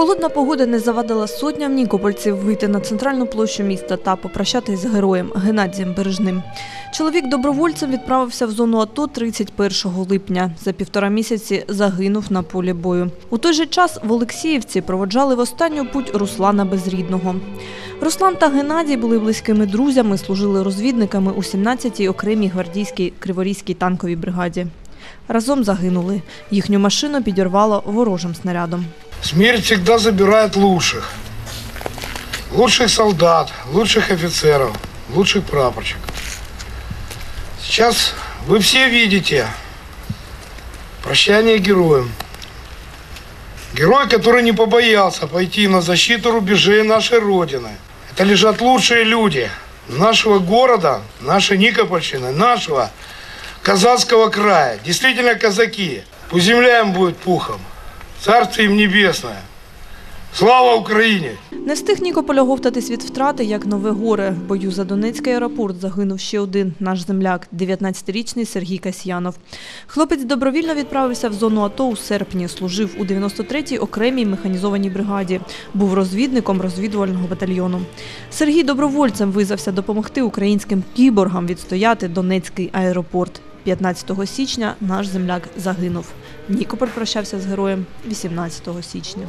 Холодна погода не завадила сотням нікопольців вийти на центральну площу міста та попрощатись з героєм Геннадієм Бережним. Чоловік добровольцем відправився в зону АТО 31 липня. За півтора місяці загинув на полі бою. У той же час в Олексіївці проводжали в останню путь Руслана Безрідного. Руслан та Геннадій були близькими друзями, служили розвідниками у 17-й окремій гвардійській Криворізькій танковій бригаді. Разом загинули. Їхню машину підірвало ворожим снарядом. Смерть всегда забирает лучших. Лучших солдат, лучших офицеров, лучших прапорщиков. Сейчас вы все видите прощание героям. Герой, который не побоялся пойти на защиту рубежей нашей Родины. Это лежат лучшие люди нашего города, нашей Никопольщины, нашего казацкого края. Действительно казаки. Пусть земля им будет пухом. Царство им небесное. Слава Україні! Не встиг Нікополь оговтатись від втрати, як нове горе. В бою за Донецький аеропорт загинув ще один наш земляк, 19-річний Сергій Касьянов. Хлопець добровільно відправився в зону АТО у серпні, служив у 93-й окремій механізованій бригаді. Був розвідником розвідувального батальйону. Сергій добровольцем визвався допомогти українським кіборгам відстояти Донецький аеропорт. 15 січня наш земляк загинув. Нікополь прощався з героєм 18 січня.